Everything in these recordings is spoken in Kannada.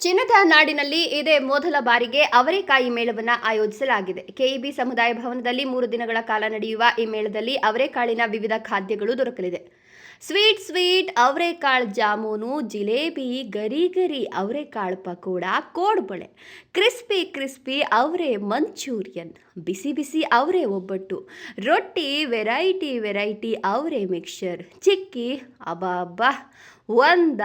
ಚಿನ್ನದ ನಾಡಿನಲ್ಲಿ ಇದೇ ಮೊದಲ ಬಾರಿಗೆ ಅವರೆಕಾಯಿ ಮೇಳವನ್ನು ಆಯೋಜಿಸಲಾಗಿದೆ. ಕೆಇಬಿ ಸಮುದಾಯ ಭವನದಲ್ಲಿ ಮೂರು ದಿನಗಳ ಕಾಲ ನಡೆಯುವ ಈ ಮೇಳದಲ್ಲಿ ಅವರೆಕಾಳಿನ ವಿವಿಧ ಖಾದ್ಯಗಳು ದೊರಕಲಿದೆ. ಸ್ವೀಟ್ ಸ್ವೀಟ್ ಅವರೆಕಾಳು ಜಾಮೂನು, ಜಿಲೇಬಿ, ಗರಿ ಗರಿ ಅವರೆಕಾಳು ಪಕೋಡ ಕೋಡ್ಬಳೆ ಕ್ರಿಸ್ಪಿ ಕ್ರಿಸ್ಪಿ, ಅವರೆ ಮಂಚೂರಿಯನ್, ಬಿಸಿ ಬಿಸಿ ಅವರೆ ಒಬ್ಬಟ್ಟು, ರೊಟ್ಟಿ, ವೆರೈಟಿ ವೆರೈಟಿ ಅವರೆ ಮಿಕ್ಸ್ಚರ್, ಚಿಕ್ಕಿ, ಅಬ್ಬಾ ಒಂದ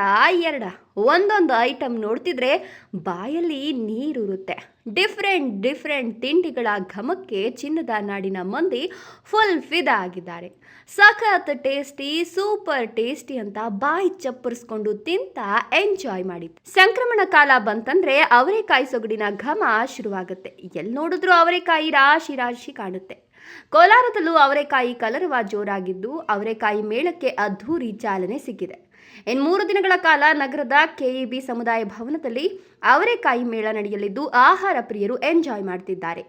ಎರಡ, ಒಂದೊಂದು ಐಟಮ್ ನೋಡ್ತಿದ್ರೆ ಬಾಯಲ್ಲಿ ನೀರುರುತ್ತೆ. ಡಿಫ್ರೆಂಟ್ ಡಿಫ್ರೆಂಟ್ ತಿಂಡಿಗಳ ಘಮಕ್ಕೆ ಚಿನ್ನದ ನಾಡಿನ ಮಂದಿ ಫುಲ್ ಫಿದಾ ಆಗಿದ್ದಾರೆ. ಸಖತ್ ಟೇಸ್ಟಿ ಸೂಪರ್ ಟೇಸ್ಟಿ ಅಂತ ಬಾಯಿ ಚಪ್ಪರಿಸ್ಕೊಂಡು ತಿಂತ ಎಂಜಾಯ್ ಮಾಡಿ ಸಂಕ್ರಮಣ ಕಾಲ ಬಂತಂದ್ರೆ ಅವರೆಕಾಯಿ ಸೊಗಡಿನ ಘಮ ಶುರುವಾಗುತ್ತೆ. ಎಲ್ಲಿ ನೋಡಿದ್ರು ಅವರೆಕಾಯಿ ರಾಶಿ ರಾಶಿ ಕಾಣುತ್ತೆ. ಕೋಲಾರದಲ್ಲೂ ಅವರೆಕಾಯಿ ಕಲರವ ಜೋರಾಗಿದ್ದು ಅವರೆಕಾಯಿ ಮೇಳಕ್ಕೆ ಅದ್ಧೂರಿ ಚಾಲನೆ ಸಿಕ್ಕಿದೆ. ಇನ್ನು ಮೂರು ದಿನಗಳ ಕಾಲ ನಗರದ ಕೆಇಬಿ ಸಮುದಾಯ ಭವನದಲ್ಲಿ ಅವರೆಕಾಯಿ ಮೇಳ ನಡೆಯಲಿದ್ದು ಆಹಾರ ಪ್ರಿಯರು ಎಂಜಾಯ್ ಮಾಡ್ತಿದ್ದಾರೆ.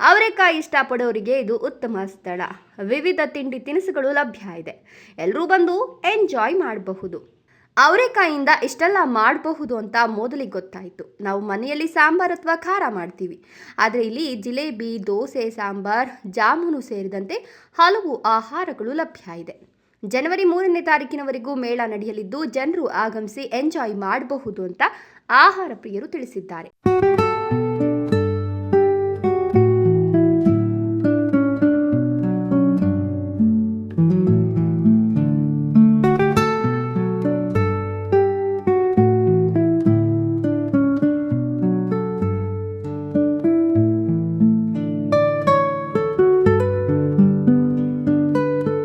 ಅವರೆಕಾಯಿ ಇಷ್ಟಪಡೋರಿಗೆ ಇದು ಉತ್ತಮ ಸ್ಥಳ. ವಿವಿಧ ತಿಂಡಿ ತಿನಿಸುಗಳು ಲಭ್ಯ ಇದೆ. ಎಲ್ಲರೂ ಬಂದು ಎಂಜಾಯ್ ಮಾಡಬಹುದು. ಅವರೆಕಾಯಿಂದ ಇಷ್ಟೆಲ್ಲ ಮಾಡಬಹುದು ಅಂತ ಮೊದಲಿಗೆ ಗೊತ್ತಾಯಿತು. ನಾವು ಮನೆಯಲ್ಲಿ ಸಾಂಬಾರ್ ಅಥವಾ ಖಾರ ಮಾಡ್ತೀವಿ. ಆದರೆ ಇಲ್ಲಿ ಜಿಲೇಬಿ, ದೋಸೆ, ಸಾಂಬಾರ್, ಜಾಮೂನು ಸೇರಿದಂತೆ ಹಲವು ಆಹಾರಗಳು ಲಭ್ಯ ಇದೆ. ಜನವರಿ ಮೂರನೇ ತಾರೀಕಿನವರೆಗೂ ಮೇಳ ನಡೆಯಲಿದ್ದು ಜನರು ಆಗಮಿಸಿ ಎಂಜಾಯ್ ಮಾಡಬಹುದು ಅಂತ ಆಹಾರ ಪ್ರಿಯರು ತಿಳಿಸಿದ್ದಾರೆ.